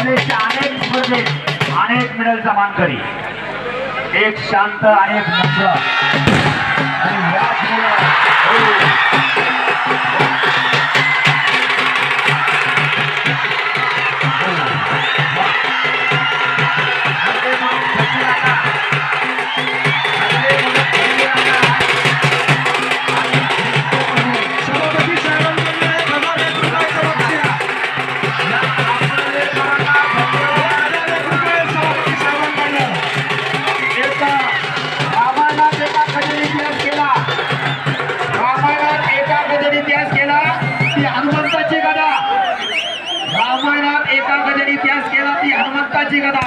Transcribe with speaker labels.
Speaker 1: कॉलेजच्या अनेक स्पर्धेत अनेक मेडल
Speaker 2: मेडलचा मानकरी एक
Speaker 1: शांत अनेक ती हनुमंताची गदा. रामायणात एका कधीने इतिहास केला ती हनुमंताची गदा.